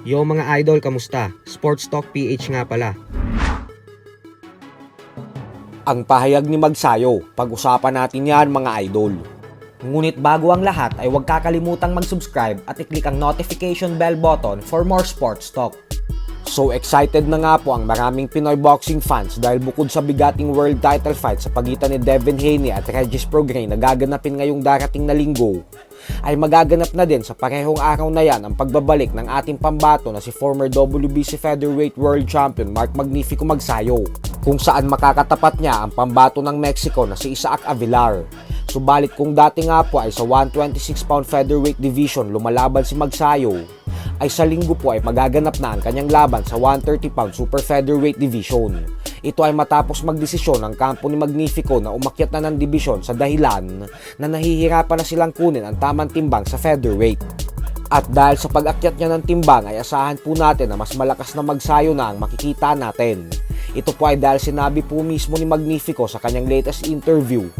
Yo mga idol, kamusta? Sports Talk PH nga pala. Ang pahayag ni Magsayo, pag-usapan natin yan mga idol. Ngunit bago ang lahat ay huwag kakalimutang mag-subscribe at i-click ang notification bell button for more sports talk. So excited na nga po ang maraming Pinoy boxing fans dahil bukod sa bigating world title fight sa pagitan ni Devin Haney at Regis Prograis na gaganapin ngayong darating na linggo, ay magaganap na din sa parehong araw na yan ang pagbabalik ng ating pambato na si former WBC Featherweight World Champion Mark Magnifico Magsayo kung saan makakatapat niya ang pambato ng Mexico na si Isaac Avilar. Subalit kung dati nga po ay sa 126 pound featherweight division lumalaban si Magsayo, ay sa linggo po ay magaganap na ang kanyang laban sa 130 pound super featherweight division. Ito ay matapos magdesisyon ng kampo ni Magnifico na umakyat na ng division sa dahilan na nahihirapan na silang kunin ang tamang timbang sa featherweight. At dahil sa pag-akyat niya ng timbang ay asahan po natin na mas malakas na magsayo na ang makikita natin. Ito po ay dahil sinabi po mismo ni Magnifico sa kanyang latest interview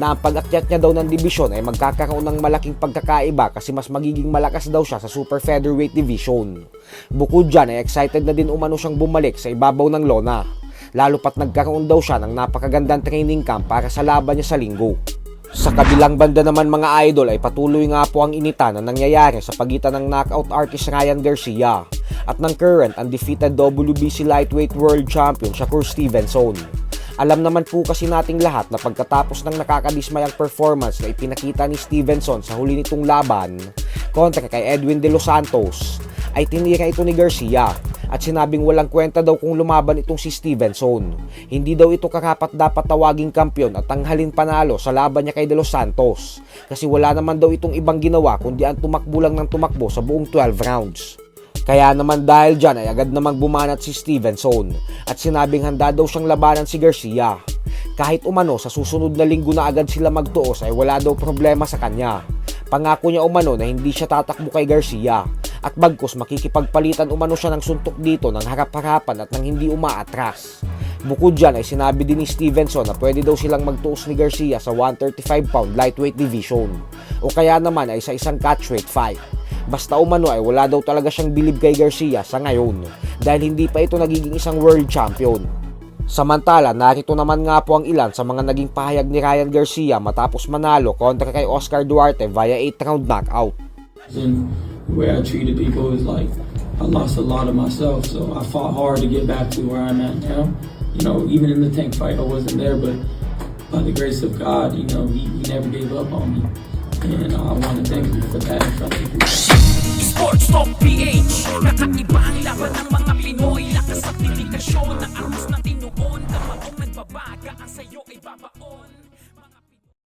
na ang pag-akyat niya daw ng division ay magkakaroon ng malaking pagkakaiba kasi mas magiging malakas daw siya sa super featherweight division. Bukod dyan ay excited na din umano siyang bumalik sa ibabaw ng lona. Lalo pat nagkaroon daw siya ng napakagandang training camp para sa laban niya sa linggo. Sa kabilang banda naman mga idol ay patuloy nga po ang inita na nangyayari sa pagitan ng knockout artist Ryan Garcia at ng current undefeated WBC lightweight world champion Shakur Stevenson. Alam naman po kasi nating lahat na pagkatapos ng nakakadismayang performance na ipinakita ni Stevenson sa huli nitong laban kontra kay Edwin De Los Santos, ay tinira ito ni Garcia at sinabing walang kwenta daw kung lumaban itong si Stevenson. Hindi daw ito karapat dapat tawaging kampyon at tanghalin panalo sa laban niya kay De Los Santos kasi wala naman daw itong ibang ginawa kundi ang tumakbo lang ng tumakbo sa buong 12 rounds. Kaya naman dahil dyan ay agad namang bumanat si Stevenson at sinabing handa daw siyang labanan si Garcia. Kahit umano sa susunod na linggo na agad sila magtuos ay wala daw problema sa kanya. Pangako niya umano na hindi siya tatakbo kay Garcia at bagkus makikipagpalitan umano siya ng suntok dito ng harap-harapan at nang hindi umaatras. Bukod dyan ay sinabi din ni Stevenson na pwede daw silang magtuos ni Garcia sa 135 pound lightweight division o kaya naman ay sa isang catchweight fight. Basta umano ay wala daw talaga siyang bilib kay Garcia sa ngayon dahil hindi pa ito nagiging isang world champion. Samantala, narito naman nga po ang ilan sa mga naging pahayag ni Ryan Garcia matapos manalo kontra kay Oscar Duarte via 8 round knockout. And the way I treated people is like I lost a lot of myself, so I fought hard to get back to where I'm at now. You know, even in the tank fight, I wasn't there, but by the grace of God, you know, He, he never gave up on me, and uh, I want to thank Him for that Talk PH Kakaiba ang laban ng mga Pinoy. Lakas at dedikasyon Ang armas ng tinuon. Kamaong nagbabaga